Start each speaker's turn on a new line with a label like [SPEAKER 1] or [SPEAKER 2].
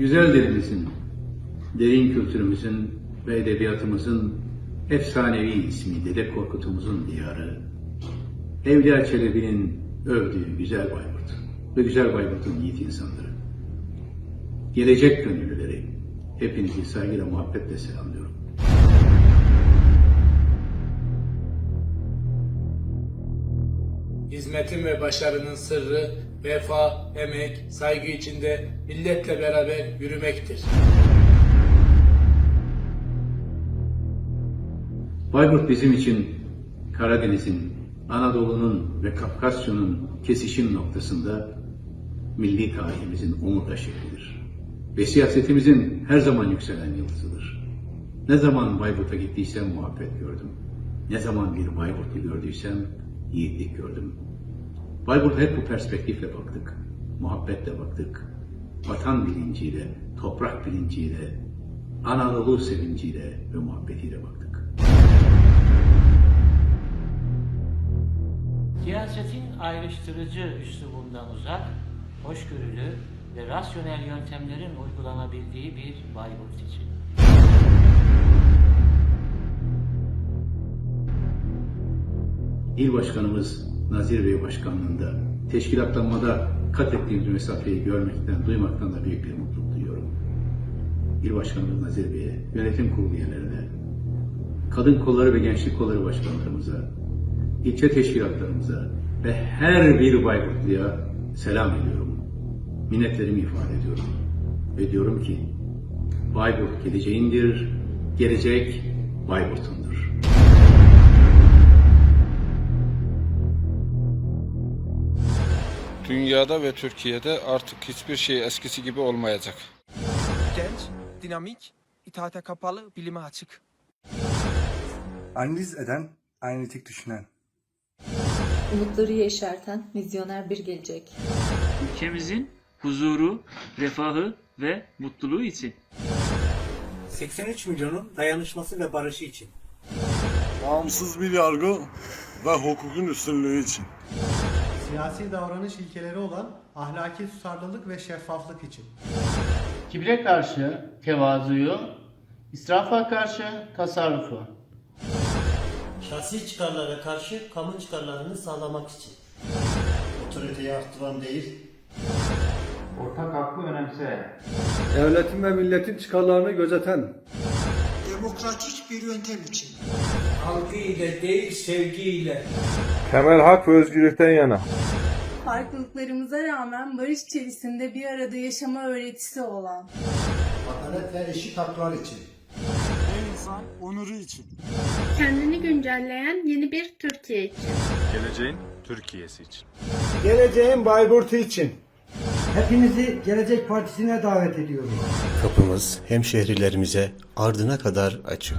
[SPEAKER 1] Güzel dilimizin, derin kültürümüzün ve edebiyatımızın efsanevi ismi Dede Korkut'umuzun diyarı, Evliya Çelebi'nin övdüğü güzel Bayburt ve güzel Bayburt'un yiğit insanları. Gelecek gönüllüleri, hepinizi saygıyla muhabbetle selamlıyorum.
[SPEAKER 2] Hizmetin ve başarının sırrı vefa, emek, saygı içinde milletle beraber yürümektir.
[SPEAKER 1] Bayburt bizim için Karadeniz'in, Anadolu'nun ve Kafkasya'nın kesişim noktasında milli tarihimizin omurga şehridir. Ve siyasetimizin her zaman yükselen yıldızıdır. Ne zaman Bayburt'a gittiysem muhabbet gördüm. Ne zaman bir Bayburt'u gördüysem yiğitlik gördüm. Bayburt'a hep bu perspektifle baktık. Muhabbetle baktık. Vatan bilinciyle, toprak bilinciyle, Anadolu sevinciyle ve muhabbetiyle baktık.
[SPEAKER 3] Siyasetin ayrıştırıcı üslubundan uzak, hoşgörülü ve rasyonel yöntemlerin uygulanabildiği bir Bayburt için.
[SPEAKER 1] İl Başkanımız Nazir Bey Başkanlığında teşkilatlanmada kat ettiğimiz mesafeyi görmekten, duymaktan da büyük bir mutluluk duyuyorum. İl Başkanımız Nazir Bey'e, yönetim kurulu üyelerine, kadın kolları ve gençlik kolları başkanlarımıza, ilçe teşkilatlarımıza ve her bir Bayburtlu'ya selam ediyorum. Minnetlerimi ifade ediyorum. Ve diyorum ki, Bayburt geleceğindir, gelecek Bayburt'undur.
[SPEAKER 4] Dünyada ve Türkiye'de artık hiçbir şey eskisi gibi olmayacak.
[SPEAKER 5] Genç, dinamik, itaate kapalı, bilime açık.
[SPEAKER 6] Analiz eden, analitik düşünen.
[SPEAKER 7] Umutları yeşerten vizyoner bir gelecek.
[SPEAKER 8] ülkemizin huzuru, refahı ve mutluluğu için.
[SPEAKER 9] 83 milyonun dayanışması ve barışı için.
[SPEAKER 10] Bağımsız bir yargı ve hukukun üstünlüğü için.
[SPEAKER 11] Siyasi davranış ilkeleri olan ahlaki tutarlılık ve şeffaflık için.
[SPEAKER 12] Kibre karşı tevazuyu, israfa karşı tasarrufu.
[SPEAKER 9] Şahsi çıkarlara karşı kamu çıkarlarını sağlamak için. Otoriteyi arttıran değil,
[SPEAKER 12] Ortak hakkı önemse.
[SPEAKER 6] Devletin ve milletin çıkarlarını gözeten.
[SPEAKER 9] demokratik bir yöntem için. Algı ile değil sevgiyle.
[SPEAKER 10] Temel hak ve özgürlükten yana.
[SPEAKER 7] Farklılıklarımıza rağmen barış içerisinde bir arada yaşama öğretisi olan.
[SPEAKER 9] Adalet ve eşit haklar için.
[SPEAKER 10] İnsan onuru için.
[SPEAKER 7] Kendini güncelleyen yeni bir Türkiye için.
[SPEAKER 10] Geleceğin Türkiye'si için.
[SPEAKER 11] Geleceğin Bayburt'u için. Hepinizi Gelecek Partisi'ne davet ediyorum.
[SPEAKER 13] Kapımız hemşehrilerimize ardına kadar açık.